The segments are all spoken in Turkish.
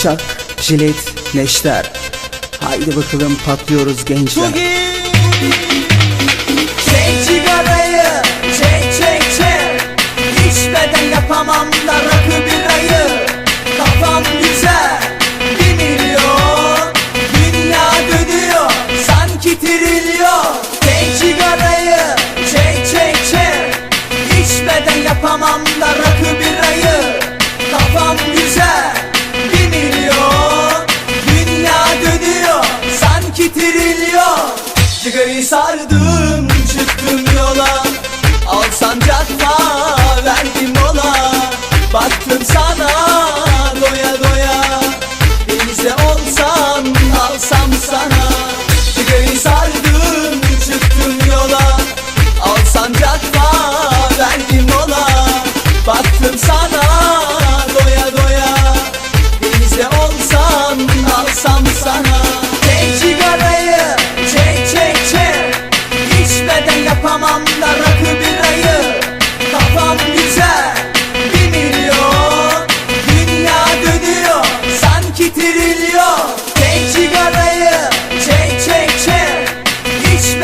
bıçak, jilet, neşter. Haydi bakalım patlıyoruz gençler. Bugün Çek sigarayı, çek çek çek. İçmeden yapamam da rakı birayı. Kafam güzel, bir milyon. Dünya dönüyor, sanki trilyon Çek sigarayı, çek çek çek. İçmeden yapamam da Sigarayı sardım.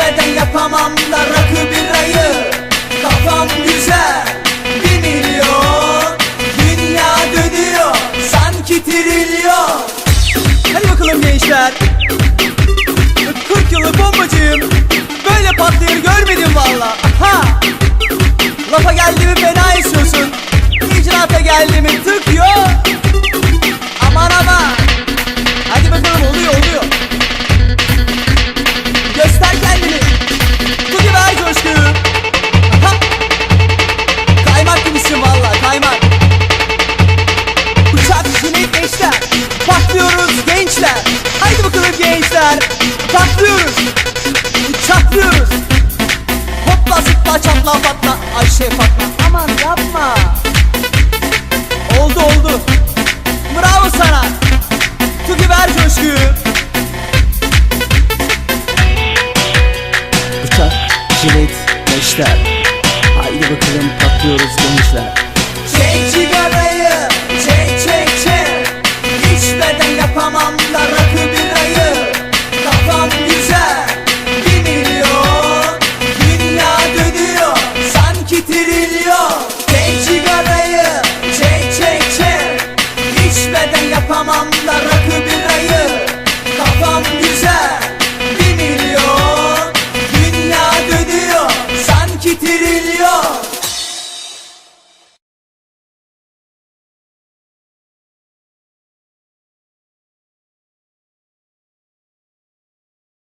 içmeden yapamam da rakı birayı Kafam güzel bir milyon. Dünya dönüyor sanki trilyon. Hadi bakalım gençler. şey Fatma Aman yapma. Oldu oldu. Bravo sana. Tuki ver coşkuyu. Bıçak, jilet, neşter. Haydi bakalım patlıyoruz gençler